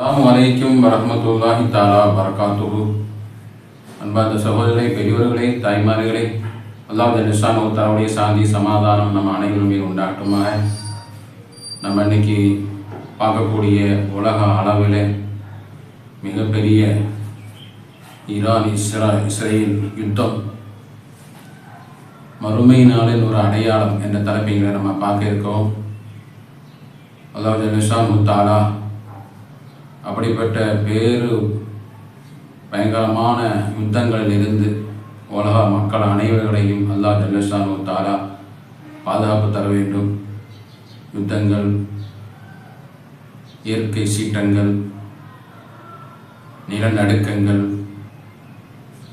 அஸ்ஸலாமு வலைக்கும் வரமத்துல்லாஹி தாலா வரகாத்துகு அன்பார்ந்த சகோதரர்களே பெரியவர்களே தாய்மார்களே அல்லாஹ் நிஷான் தாவுடைய சாந்தி சமாதானம் நம்ம அனைவருமே உண்டாட்டுமாக நம்ம இன்னைக்கு பார்க்கக்கூடிய உலக அளவில் மிகப்பெரிய ஈரான் இஸ்ரா இஸ்ரேல் யுத்தம் மறுமை நாளின் ஒரு அடையாளம் என்ற தலைப்பைகளை நம்ம பார்க்க இருக்கோம். அல்லாஹ் நிஷான் அப்படிப்பட்ட பேரு பயங்கரமான யுத்தங்களில் இருந்து உலக மக்கள் அனைவர்களையும் அல்லாஹ் ஜல்லஷானு தாரா பாதுகாப்பு தர வேண்டும். யுத்தங்கள் இயற்கை சீற்றங்கள் நிலநடுக்கங்கள்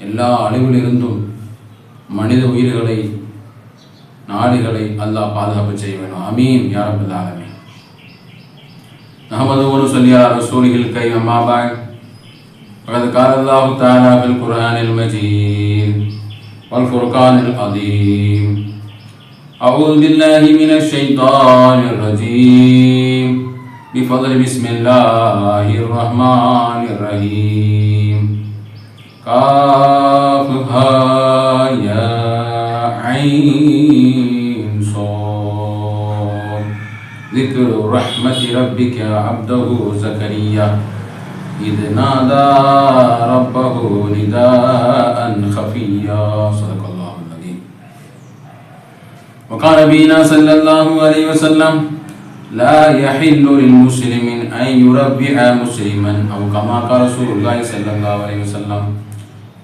எல்லா அழிவிலிருந்தும் மனித உயிர்களை நாடுகளை அல்லாஹ் பாதுகாப்பு செய்ய வேண்டும். அமீன் யாரபுல்லாலமே نحمده ونصلي على رسوله الكريم أما بعد فقد قال الله تعالى في القرآن المجيد والفرقان العظيم أعوذ بالله من الشيطان الرجيم بفضل بسم الله الرحمن الرحيم كافها يا عين ذكر رحمة ربك عبده زكريا إذ نادى ربه نداء خفيا صدق الله العظيم وقال نبينا صلى الله عليه وسلم لا يحل للمسلم أن يربع مسلما أو كما قال رسول الله صلى الله عليه وسلم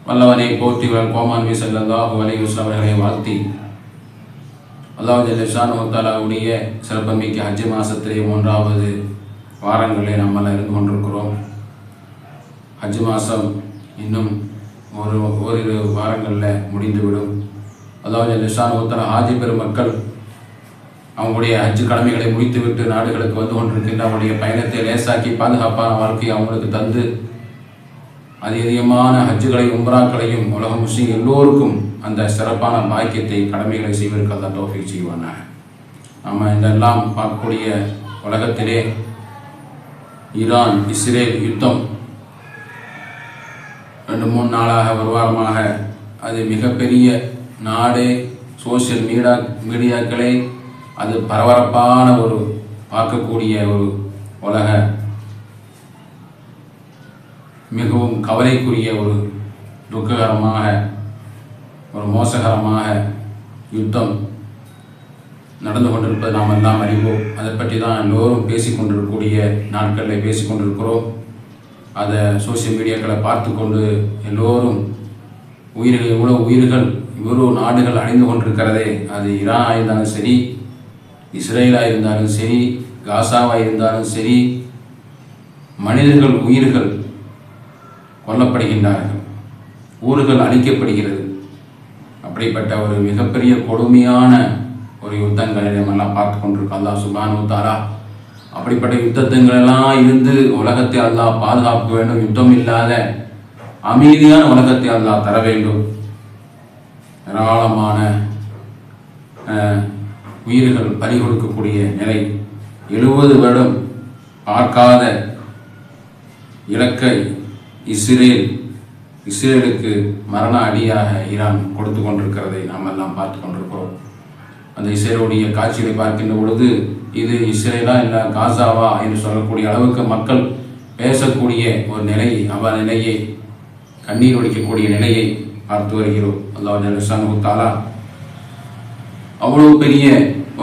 வல்லவனை போற்றிவர் கோமான்வி செல்லல்லாஹு அலைஹி வஸல்லம் அவர்களை வாழ்த்தி அல்லாஹ் ஜல்லிஷானுத்தாலாவுடைய சிறப்புமிக்க ஹஜ் மாதத்திலே மூன்றாவது வாரங்களில் நம்மளாம் இருந்து கொண்டிருக்கிறோம். ஹஜ் மாதம் இன்னும் ஒரு ஓரிரு வாரங்களில் முடிந்துவிடும். அல்லாஹ் ஜல்லிஷானுத்தாலா ஹாஜி பெருமக்கள் அவங்களுடைய ஹஜ் கடமைகளை முடித்துவிட்டு நாடுகளுக்கு வந்து கொண்டிருக்கின்ற அவங்களுடைய பயணத்தை லேசாக்கி பாதுகாப்பான வாழ்க்கையை அவங்களுக்கு தந்து அதிகமான ஹஜ்ஜுகளையும் உம்ராக்களையும் உலக முஸ்லீம் எல்லோருக்கும் அந்த சிறப்பான பாக்கியத்தை கடமைகளை செய்வதற்கு அல்லா தோஃபி செய்வானாக. நம்ம இதெல்லாம் பார்க்கக்கூடிய உலகத்திலே ஈரான் இஸ்ரேல் யுத்தம் ரெண்டு மூணு நாளாக ஒரு வாரமாக அது மிகப்பெரிய நாடே சோசியல் மீடியா மீடியாக்களே அது பரபரப்பான ஒரு பார்க்கக்கூடிய ஒரு உலக மிகவும் கவலைக்குரிய ஒரு துக்ககரமாக ஒரு மோசகரமாக யுத்தம் நடந்து கொண்டிருப்பது நாம் எல்லாம் அறிவோம். அதை பற்றி தான் எல்லோரும் பேசிக்கொண்டிருக்கக்கூடிய நாட்களில் பேசிக்கொண்டிருக்கிறோம் அதை சோசியல் மீடியாக்களை பார்த்து கொண்டு எல்லோரும் உயிர்கள் இவ்வளோ உயிர்கள் இவ்வளோ நாடுகள் அழிந்து கொண்டிருக்கிறதே அது ஈரானாக இருந்தாலும் சரி இஸ்ரேலாக இருந்தாலும் சரி காசாவாக இருந்தாலும் சரி மனிதர்கள் உயிர்கள் கொல்லப்படுகின்றார்கள். ஊர்கள் அழிக்கப்படுகிறது. அப்படிப்பட்ட ஒரு மிகப்பெரிய கொடுமையான ஒரு யுத்தங்களை நம்மெல்லாம் பார்த்து கொண்டிருக்கோம். அல்லா சுபானு தாரா அப்படிப்பட்ட யுத்தத்துங்களெல்லாம் இருந்து உலகத்தை அல்லா பாதுகாக்க வேண்டும். யுத்தம் இல்லாத அமைதியான உலகத்தை அல்லா தர வேண்டும். ஏராளமான உயிர்கள் பறி கொடுக்கக்கூடிய நிலை. எழுபது வருடம் பார்க்காத இலக்கை இஸ்ரேல் இஸ்ரேலுக்கு மரண அடியாக ஈரான் கொடுத்து கொண்டிருக்கிறதை நாம் எல்லாம் பார்த்து கொண்டிருக்கிறோம். அந்த இஸ்ரேலுடைய காட்சிகளை பார்க்கின்ற பொழுது இது இஸ்ரேலா இல்லை காசாவா என்று சொல்லக்கூடிய அளவுக்கு மக்கள் பேசக்கூடிய ஒரு நிலையை அவ நிலையை கண்ணீர் ஒழிக்கக்கூடிய நிலையை பார்த்து வருகிறோம். அல்லாஹ் தாலா அவ்வளவு பெரிய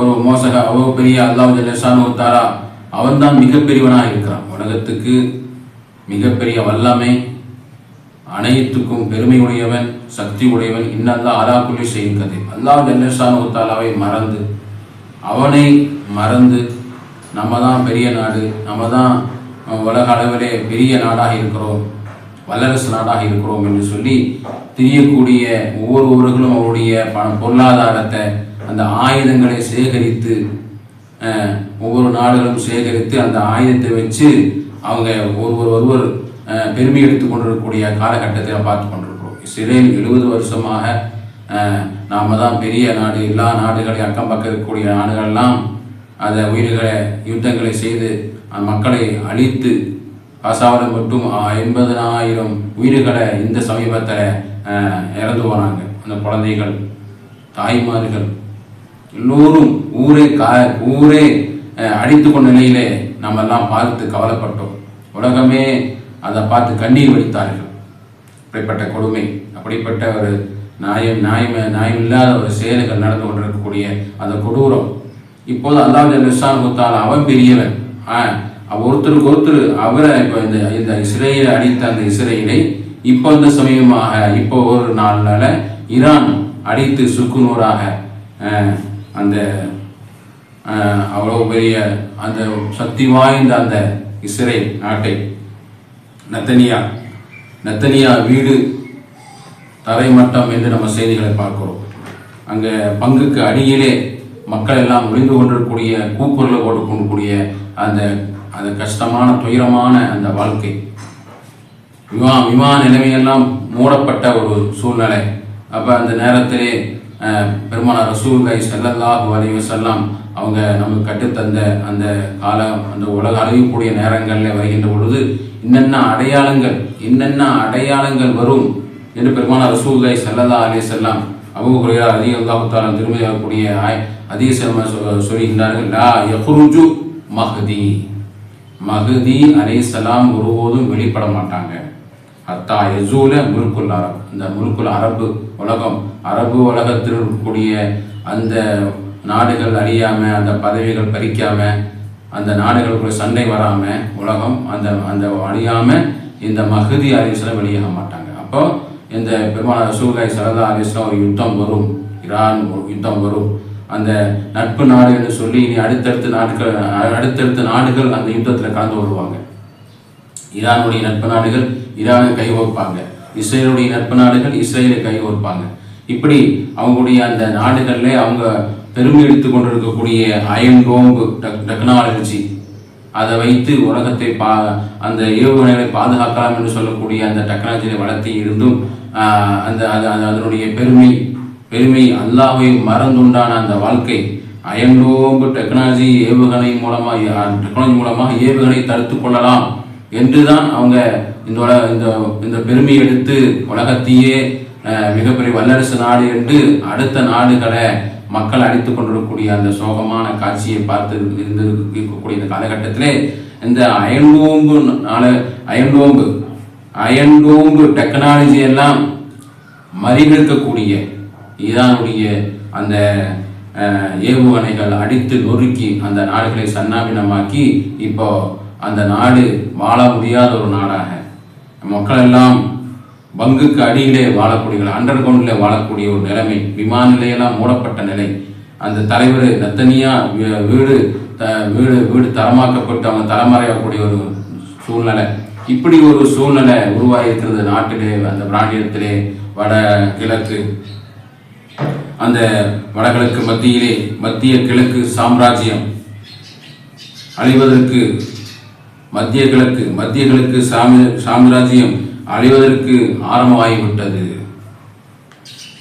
ஒரு மோசக அவ்வளவு பெரிய அல்லாஹ் ஜல்லிசானு அவன் அவன்தான் மிகப்பெரியவனாக இருக்கிறான். உலகத்துக்கு மிகப்பெரிய வல்லமை அனைத்துக்கும் பெருமை உடையவன் சக்தி உடையவன் இன்னல்லா அலாக்குள்ளி செய்கிறது அல்லாஹ் ஜல்லஷானு உத்தாலாவை மறந்து அவனை மறந்து நம்ம தான் பெரிய நாடு நம்ம தான் உலக அளவிலே பெரிய நாடாக இருக்கிறோம் வல்லரசு நாடாக இருக்கிறோம் என்று சொல்லி தெரியக்கூடிய ஒவ்வொருவர்களும் அவருடைய பண பொருளாதாரத்தை அந்த ஆயுதங்களை சேகரித்து ஒவ்வொரு நாடுகளும் சேகரித்து அந்த ஆயுதத்தை வச்சு அவங்க ஒருவர் ஒருவர் பெருமை எடுத்துக் கொண்டிருக்கக்கூடிய காலகட்டத்தில் பார்த்து கொண்டிருக்கிறோம். இஸ்ரேல் எழுபது வருஷமாக நாம் தான் பெரிய நாடு எல்லா நாடுகளையும் அக்கம் பக்கம் இருக்கக்கூடிய நாடுகள்லாம் அதை உயிர்களை யுத்தங்களை செய்து அந்த மக்களை அழித்து காசாவில் மட்டும் எண்பதனாயிரம் உயிர்களை இந்த சமீபத்தில் இறந்து போனாங்க. அந்த குழந்தைகள் தாய்மார்கள் எல்லோரும் ஊரே கா ஊரே அடித்து கொண்ட நிலையிலே நம்ம எல்லாம் பார்த்து கவலைப்பட்டோம். உலகமே அதை பார்த்து கண்ணீர் வடித்தார்கள். அப்படிப்பட்ட கொடுமை அப்படிப்பட்ட ஒரு நியாயம் நியாயம் நியாயம் இல்லாத ஒரு செயல்கள் நடந்து கொண்டிருக்கக்கூடிய அந்த கொடூரம். இப்போது அல்லாஹ் நிசான் குத்தால் அவன் பெரியவன். ஆ, ஒருத்தருக்கு ஒருத்தர் அவரை இப்போ இந்த இந்த இஸ்ரேலை அடித்த அந்த இஸ்ரேலை இப்போ இந்த சமயமாக இப்போ ஒரு நாளில் ஈரான் அடித்து சுக்குநூறாக அந்த அவ்வளோ பெரிய அந்த சக்தி வாய்ந்த அந்த இஸ்ரேல் நாட்டை நத்தனியா நத்தனியா வீடு தரைமட்டம் என்று நம்ம செய்திகளை பார்க்கிறோம். அங்கே பங்குக்கு அடியிலே மக்கள் எல்லாம் ஒளிந்து கொண்டிருக்கக்கூடிய கூக்குரலை போட்டு கொண்டுக்கூடிய அந்த அந்த கஷ்டமான துயரமான அந்த வாழ்க்கை. விமா விமான நிலைமையெல்லாம் மூடப்பட்ட ஒரு சூழ்நிலை. அப்போ அந்த நேரத்திலே அஹ், பெருமானார் ரசூல்காய் ஸல்லல்லாஹு அலைஹி வஸல்லம் அவங்க நமக்கு கற்றுத்தந்த அந்த காலம் அந்த உலக அழகக்கூடிய நேரங்களில் வருகின்ற பொழுது என்னென்ன அடையாளங்கள் என்னென்ன அடையாளங்கள் வரும் என்று பெருமானார் ரசூல்காய் செல்லதா அலே செல்லாம் அபூ ஹுரைரா ரலியல்லாஹு தஆலா திருமதி அதிக அதிசயமாக சொல்கின்றார்கள். லா யஹ்ருஜு மஹதி. மஹதி அலைஹிஸ்ஸலாம் ஒருபோதும் வெளிப்பட மாட்டாங்க. அத்தா யசூல முருக்குல் அரப். இந்த முருக்குல் அரபு உலகம் அரபு உலகத்தில் இருக்கக்கூடிய அந்த நாடுகள் அறியாமல் அந்த பதவிகள் பறிக்காமல் அந்த நாடுகளுக்குள்ள சண்டை வராம உலகம் அந்த அந்த அழியாம இந்த மஹதி அலிஸ்லாம் வெளியாக மாட்டாங்க. அப்போ இந்த பெருமான சூகாய் சரதா அலிஸ்லாம் ஒரு யுத்தம் வரும். ஈரான் ஒரு யுத்தம் வரும். அந்த நட்பு நாடு என்று சொல்லி இனி அடுத்தடுத்த நாடுகள் அடுத்தடுத்த நாடுகள் அந்த யுத்தத்தில் கலந்து வருவாங்க. ஈரானுடைய நட்பு நாடுகள் ஈரானை கைகோர்ப்பாங்க. இஸ்ரேலுடைய நட்பு நாடுகள் இஸ்ரேலை கைகோர்ப்பாங்க. இப்படி அவங்களுடைய அந்த நாடுகளில் அவங்க பெருமை எடுத்துக்கொண்டிருக்கக்கூடிய அயன் டெக் டெக்னாலஜி. அதை வைத்து உலகத்தை பா அந்த ஏவுகணைகளை பாதுகாக்கலாம் என்று சொல்லக்கூடிய அந்த டெக்னாலஜியை வளர்த்தி இருந்தும் அந்த அது அதனுடைய பெருமை பெருமை அல்லாவை மறந்துண்டான அந்த வாழ்க்கை அயன்டோம்பு டெக்னாலஜி ஏவுகணை மூலமாக டெக்னாலஜி மூலமாக ஏவுகணை தடுத்து கொள்ளலாம் என்றுதான் அவங்க இந்த இந்த இந்த பெருமை எடுத்து உலகத்தையே மிகப்பெரிய வல்லரசு நாடு என்று அடுத்த நாடுகளை மக்கள் அடித்து கொண்டிருக்கக்கூடிய அந்த சோகமான காட்சியை பார்த்து இருந்து இருக்கக்கூடிய இந்த காலகட்டத்திலே இந்த அயன்டோம்பு நாள அயன்டோம்பு அயன்டோம்பு டெக்னாலஜி எல்லாம் மறிகடுக்கக்கூடிய ஈரானுடைய அந்த ஏவுகணைகள் அடித்து நொறுக்கி அந்த நாடுகளை சன்னாபினமாக்கி இப்போ அந்த நாடு வாழ முடியாத ஒரு நாடாக. மக்கள் எல்லாம் பங்குக்கு அடியிலே வாழக்கூடிய அண்டர் கிரவுண்டில் வாழக்கூடிய ஒரு நிலைமை விமான நிலையெல்லாம் மூடப்பட்ட நிலை. அந்த தலைவர் நத்தனியா வீ- வீடு த வீடு வீடு தரமாக்கப்பட்டு அவங்க தலைமறையக்கூடிய ஒரு சூழ்நிலை. இப்படி ஒரு சூழ்நிலை உருவாகி இருக்கிறது நாட்டிலே அந்த பிராண்டியத்திலே வட கிழக்கு. அந்த வடகிழக்கு மத்தியிலே மத்திய கிழக்கு சாம்ராஜ்யம். அழிவதற்கு மத்திய கிழக்கு மத்திய கிழக்கு சாமி சாம்ராஜ்யம். அழிவதற்கு ஆரம்பமாகிவிட்டது.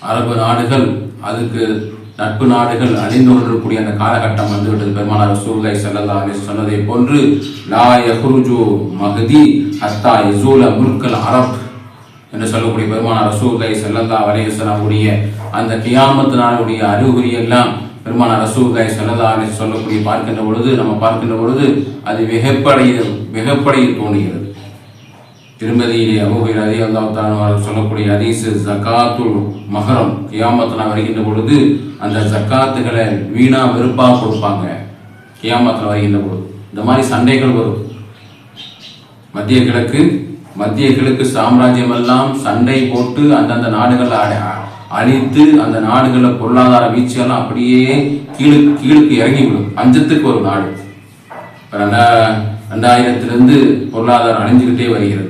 அரபு நாடுகள் அதுக்கு நட்பு நாடுகள் அழிந்து கொண்டிருக்கக்கூடிய அந்த காலகட்டம் வந்துவிட்டது. பெருமானார் சூலை செல்லல்லா சொன்னதை போன்று லா யஹ்ருஜு மஹதி ஹத்தா யசூல முல்கல் அரப் என்று சொல்லக்கூடிய பெருமானார் ரசூலை செல்லல்லா அலையசலாமுடைய அந்த கியாமத்து நாளுடைய அறிகுறி எல்லாம் பெருமானார் ரசூலை செல்லல்லா சொல்லக்கூடிய பார்க்கின்ற பொழுது நம்ம பார்க்கின்ற பொழுது அது மிகப்படைய மிகப்படைய தோணுகிறது திருமதியிலே அபுஹைர் அதி அல்லாத்தான சொல்லக்கூடிய ஹதீஸ் ஜக்காத்துல் மகரம் கியாமத்தில் வருகின்ற பொழுது அந்த ஜக்காத்துகளை வீணா வெறுப்பாக கொடுப்பாங்க. கியாமத்தில் வருகின்ற பொழுது. இந்த மாதிரி சண்டைகள் வரும். மத்திய கிழக்கு மத்திய கிழக்கு சாம்ராஜ்யம் எல்லாம் சண்டை போட்டு அந்தந்த நாடுகளை அழித்து அந்த நாடுகளில் பொருளாதார வீழ்ச்சியெல்லாம் அப்படியே கீழு கீழுக்கு இறங்கி விடும் பஞ்சத்துக்கு ஒரு நாடு. ரெண்டா ரெண்டாயிரத்திலிருந்து பொருளாதாரம் அழிஞ்சுக்கிட்டே வருகிறது.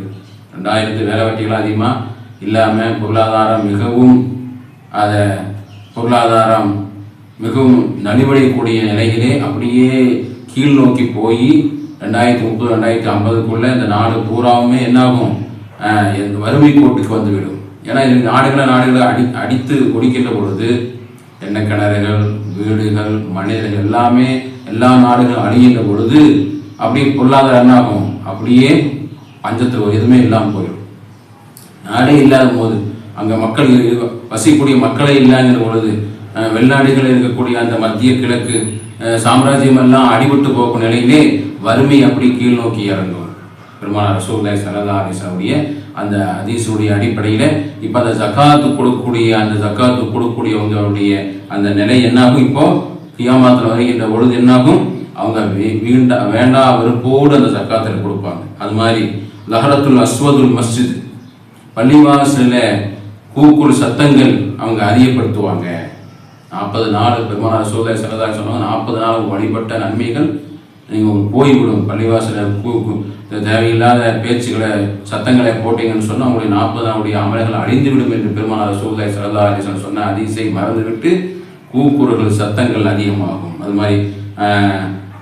ரெண்டாயிரத்து வேலைவெட்டிகள் அதிகமாக இல்லாமல் பொருளாதாரம் மிகவும் அதை பொருளாதாரம் மிகவும் நலிவடையக்கூடிய நிலையிலே அப்படியே கீழ் நோக்கி போய் ரெண்டாயிரத்தி முப்பது ரெண்டாயிரத்தி ஐம்பதுக்குள்ளே இந்த நாடு பூராவுமே என்னாகும்? இந்த வறுமை கோட்டுக்கு வந்துவிடும். ஏன்னா இது நாடுகளை நாடுகளை அடி அடித்து ஒடிக்கின்ற பொழுது எண்ணெய் கிணறுகள் வீடுகள் மனிதர்கள் எல்லாமே எல்லா நாடுகளும் அழிகின்ற பொழுது அப்படியே பொருளாதாரம் என்னாகும்? அப்படியே பஞ்சத்தில் ஒரு எதுவுமே இல்லாமல் போயிடும். நாடே இல்லாத போது அங்கே மக்கள் வசிக்கக்கூடிய மக்களே இல்லாங்கிற பொழுது வெளிநாடுகளில் இருக்கக்கூடிய அந்த மத்திய கிழக்கு சாம்ராஜ்யம் எல்லாம் அடிபட்டு போகும் நிலையிலே வறுமை அப்படி கீழ் நோக்கி இறங்கும் பெருமானார் ரசூல்லாய் சரதா அலிஸ்லாவுடைய அந்த ஹதீஸுடைய அடிப்படையில் இப்போ அந்த ஜக்காத்து கொடுக்கக்கூடிய அந்த ஜக்காத்து கொடுக்கக்கூடியவங்களுடைய அந்த நிலை என்னாகும் இப்போ? கியாமாத்தில் வருகின்ற பொழுது என்னாகும்? அவங்க வீ- வீண்டா வேண்டா வெறுப்போடு அந்த ஜக்காத்தில் கொடுப்பாங்க. அது மாதிரி லஹரத்துல் அஸ்வதுல் மஸ்ஜித் பள்ளிவாசலில் கூக்குள் சத்தங்கள் அவங்க அறியப்படுத்துவாங்க நாற்பது நாள் பெருமாள் சூழலை சரதா சொன்னாங்க நாற்பது நாள் வழிபட்ட நன்மைகள் நீங்கள் போய்விடும். பள்ளிவாசலில் கூ தேவையில்லாத பேச்சுகளை சத்தங்களை போட்டீங்கன்னு சொன்னால் அவங்களுடைய நாற்பது நாளுடைய அமல்கள் அழிந்துவிடும் என்று பெருமானார் சூழலை சரதா அலிசன் சொன்ன அதிசை மறந்துவிட்டு கூக்குரல்கள் சத்தங்கள் அதிகமாகும். அது மாதிரி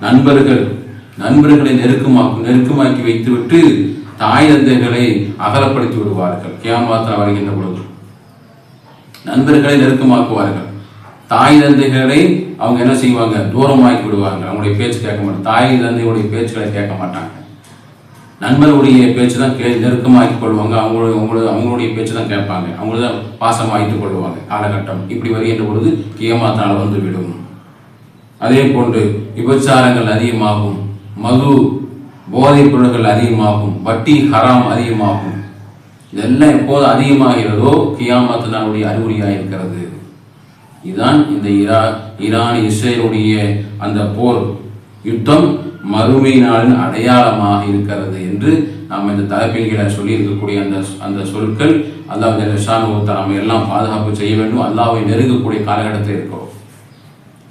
நண்பர்கள் நண்பர்களை நெருக்கமாக்கும் நெருக்கமாக்கி வைத்துவிட்டு தாய் தந்தைகளை அகலப்படுத்தி விடுவார்கள். கேமாத்தா வருகின்ற பொழுது. நண்பர்களை நெருக்கமாக்குவார்கள். தாய் தந்தைகளை அவங்க என்ன செய்வாங்க? தூரமாக்கி விடுவாங்க அவங்களுடைய பேச்சு கேட்க மாட்டாங்க. தாய் தந்தையுடைய பேச்சுகளை கேட்க மாட்டாங்க. நண்பர்களுடைய பேச்சு தான் கே நெருக்கமாக்கி கொள்வாங்க. அவங்களுடைய அவங்களுடைய அவங்களுடைய பேச்சு தான் கேட்பாங்க. அவங்கள தான் பாசமாகிட்டு கொள்வாங்க. காலகட்டம் இப்படி வருகின்ற பொழுது கியமாத்தால் வந்து விடும் அதே போன்று விபச்சாரங்கள் அதிகமாகும். மது போதைப் பொருட்கள் அதிகமாகும் வட்டி ஹராம் அதிகமாகும். இதெல்லாம் எப்போது அதிகமாகிறதோ கியாமத்துனானுடைய அறிகுறியாக இருக்கிறது இதுதான் இந்த இரா ஈரான் இஸ்ரேலுடைய அந்த போர். யுத்தம் மறுமையினாலின் அடையாளமாக இருக்கிறது என்று நாம் இந்த தலைப்பின் கீழே சொல்லியிருக்கக்கூடிய அந்த அந்த சொற்கள் அல்லாஹ் ஷானுவத்தை நாம் எல்லாம் பாதுகாப்பு செய்ய வேண்டும் அல்லாவை நெருங்கக்கூடிய காலகட்டத்தில் இருக்கிறோம்.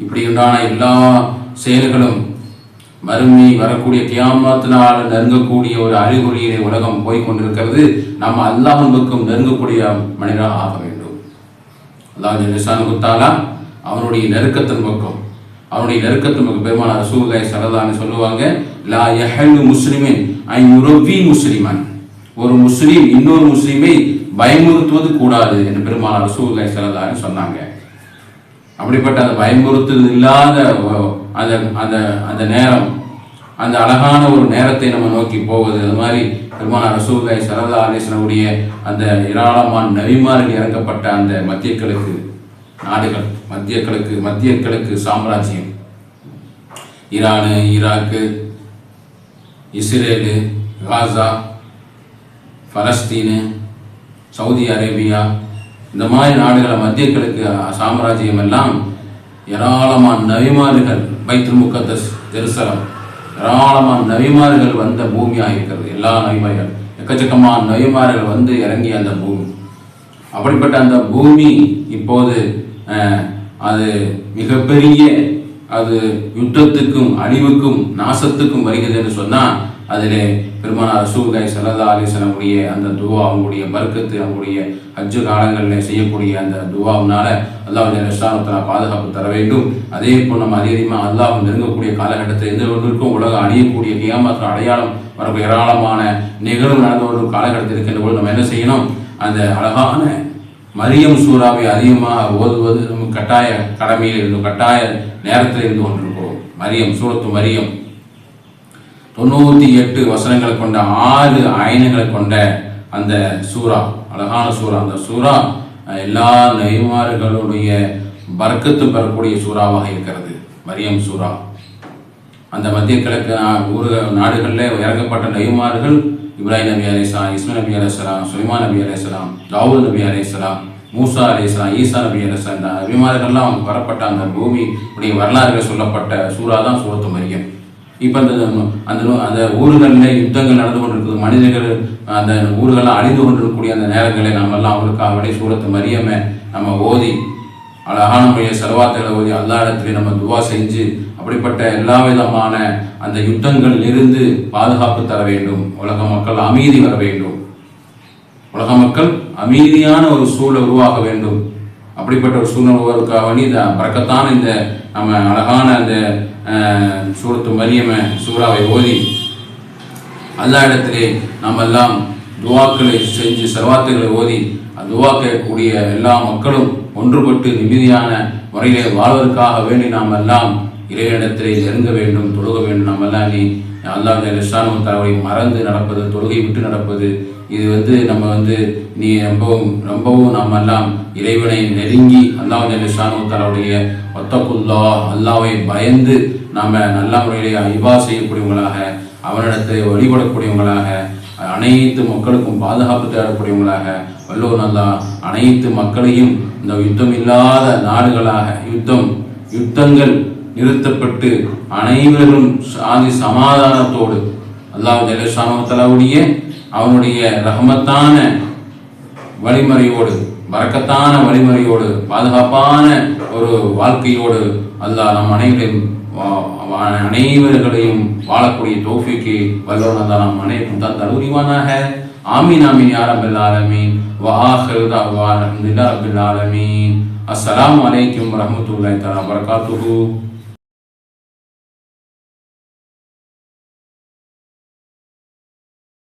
இப்படி உண்டான எல்லா செயல்களும் மறுமை வரக்கூடிய கியாமத்தினால் நெருங்கக்கூடிய ஒரு அறிகுறியிலே உலகம் போய் கொண்டிருக்கிறது நாம் அல்லாஹின் பக்கம் நெருங்கக்கூடிய மனிதராக ஆக வேண்டும். அல்லாஹ் ஜெலிசானு குத்தாலா அவனுடைய நெருக்கத்தின் பக்கம் அவனுடைய நெருக்கத்தின் பக்கம் பெருமான ரசூல்லாய் சரதான்னு சொல்லுவாங்க லா யஹல்லு முஸ்லிமின் ஐ யுரவி முஸ்லிமன். ஒரு முஸ்லீம் இன்னொரு முஸ்லீமை பயமுறுத்துவது கூடாது என்று பெருமான ரசூல்லாய் சரதான்னு சொன்னாங்க. அப்படிப்பட்ட அந்த பயமுறுத்துதல் இல்லாத அந்த அந்த அந்த நேரம் அந்த அழகான ஒரு நேரத்தை நம்ம நோக்கி போவது. அது மாதிரி பெருமான ரசூல்லாய் சரதா அலிஸ்லனுடைய அந்த ஏராளமான நபிமாரில் இறக்கப்பட்ட அந்த மத்திய கிழக்கு நாடுகள். மத்திய கிழக்கு மத்திய கிழக்கு சாம்ராஜ்யம். Iran Iraq Israel Gaza Palestine Saudi Arabia இந்த மாதிரி நாடுகளை மத்திய கிழக்கு சாம்ராஜ்யம் எல்லாம் ஏராளமான நபிமார்கள் பைத்துல் முகத்தஸ் ஜெருசலம் ஏராளமான நவிமார்கள் வந்த பூமியாக இருக்கிறது எல்லா நவிமார்கள் எக்கச்சக்கமான நவிமார்கள் வந்து இறங்கிய அந்த பூமி. அப்படிப்பட்ட அந்த பூமி இப்போது அது மிகப்பெரிய அது யுத்தத்துக்கும் அழிவுக்கும் நாசத்துக்கும் வருகிறது என்று சொன்னால் அதிலே பெருமானார் ரசூல்காய் சல்லா அலிஸ்லமுடைய அந்த துவா அவங்களுடைய பர்க்கத்து அவங்களுடைய அஜு காலங்களில் செய்யக்கூடிய அந்த துவாவினால அல்லாஹ் ஜெனஸ்டானத்தலா பாதுகாப்பு தர வேண்டும். அதே போல் நம்ம அதிகமாக அல்லாஹ் நெருங்கக்கூடிய காலகட்டத்தில் எந்த ஒன்றிற்கும் உலகம் அழியக்கூடிய கியாமத்தின் அடையாளம் வரக்கூடிய ஏராளமான நிகழ்வு நடந்து வரும் காலகட்டத்தில் இருக்கின்ற போது நம்ம என்ன செய்யணும்? அந்த அழகான மரியம் சூறாவை அதிகமாக ஓதுவது நம்ம கட்டாய கடமையில் இருந்து கட்டாய நேரத்தில் இருந்து கொண்டிருக்கிறோம். மரியம் சூரத்து மரியம். தொண்ணூற்றி எட்டு வசனங்களை கொண்ட ஆறு அயனங்களை கொண்ட அந்த சூறா அழகான சூறா. அந்த சூறா எல்லா நெய்மார்களுடைய வர்க்கத்து பெறக்கூடிய சூறாவாக இருக்கிறது. மரியம் சூறா. அந்த மத்திய கிழக்கு நா- ஊரு நாடுகளில் இறங்கப்பட்ட நெய்மார்கள் இப்ராஹிம் நபி அலிஸ்லாம் இஸ்மாயில் நபி அலிஸ்லாம் சுலைமான் நபி அலிஸ்லாம் தாவூத் நபி அலிஸ்லாம் மூசா அலிஸ்லாம் ஈசா நபி அலிஸ்லாம் இந்த நபிமார்கள்லாம் வரப்பட்ட அந்த பூமி உடைய வரலாறுகள் சொல்லப்பட்ட சூறா தான் சூரத்து மரியம். இப்போ அந்த அந்த அந்த ஊர்களில் யுத்தங்கள் நடந்து கொண்டிருக்குது மனிதர்கள் அந்த ஊர்களெல்லாம் அழிந்து கொண்டிருக்கக்கூடிய அந்த நேரங்களை நம்மெல்லாம் எல்லாம் அவங்களுக்காக வேண்டிய சூரத்து நம்ம ஓதி அழகான முறைய செலவாத்துகளை ஓதி எல்லா இடத்துலையும் நம்ம துவா செஞ்சு அப்படிப்பட்ட எல்லா விதமான அந்த யுத்தங்களில் இருந்து பாதுகாப்பு தர வேண்டும். உலக மக்கள் அமைதி வர வேண்டும். உலக மக்கள் அமைதியான ஒரு சூழல் உருவாக வேண்டும். அப்படிப்பட்ட ஒரு சூழ்நிலை உருவாக்க வேண்டி இந்த பறக்கத்தான இந்த நம்ம அழகான அந்த சூரத்து மரியம சூறாவை ஓதி அல்லா இடத்திலே நாம் எல்லாம் துவாக்களை செஞ்சு சர்வாத்துகளை ஓதி அந்த துவா கேட்கக்கூடிய எல்லா மக்களும் ஒன்றுபட்டு நிம்மதியான முறையிலே வாழ்வதற்காக வேண்டி நாம் எல்லாம் இடத்திலே நெருங்க வேண்டும் தொழுக வேண்டும். நாம் எல்லாம் நீ அல்லாஹ் லிஷானு தலைவரை மறந்து நடப்பது தொழுகை விட்டு நடப்பது இது வந்து நம்ம வந்து நீ ரொம்பவும் ரொம்பவும் நாம் எல்லாம் இறைவனை நெருங்கி அல்லாவுடைய லிஷானு தலைவருடைய ஒத்தக்குல்லா அல்லாவை பயந்து நாம் நல்ல முறையிலே ஐபா செய்யக்கூடியவங்களாக அவனிடத்தை வழிபடக்கூடியவங்களாக அனைத்து மக்களுக்கும் பாதுகாப்பு தேடக்கூடியவங்களாக வல்லூர் நல்லா அனைத்து மக்களையும் இந்த யுத்தம் இல்லாத நாடுகளாக யுத்தம் யுத்தங்கள் நிறுத்தப்பட்டு அனைவரும் சாதி சமாதானத்தோடு அல்லாஹ் ஜெயசாமத்தலாவுடைய அவனுடைய ரஹமத்தான வழிமுறையோடு வரக்கத்தான வழிமுறையோடு பாதுகாப்பான ஒரு வாழ்க்கையோடு அல்லாஹ் நம் அனைவரையும் அனைவர்களையும் வாழக்கூடிய தோஃபிக்கு வல்லோன் அல்லாஹ் நம் அனைவரும் தான் தருரிவானாக ஆமீன் ஆமீன் யா ரப்பல் ஆலமீன் வ ஆஹிரு தஅவானா அல்ஹம்துலில்லாஹி ரப்பில் ஆலமீன் அஸ்ஸலாமு அலைக்கும் வரஹ்மத்துல்லாஹி தஆலா வபரகாத்துஹு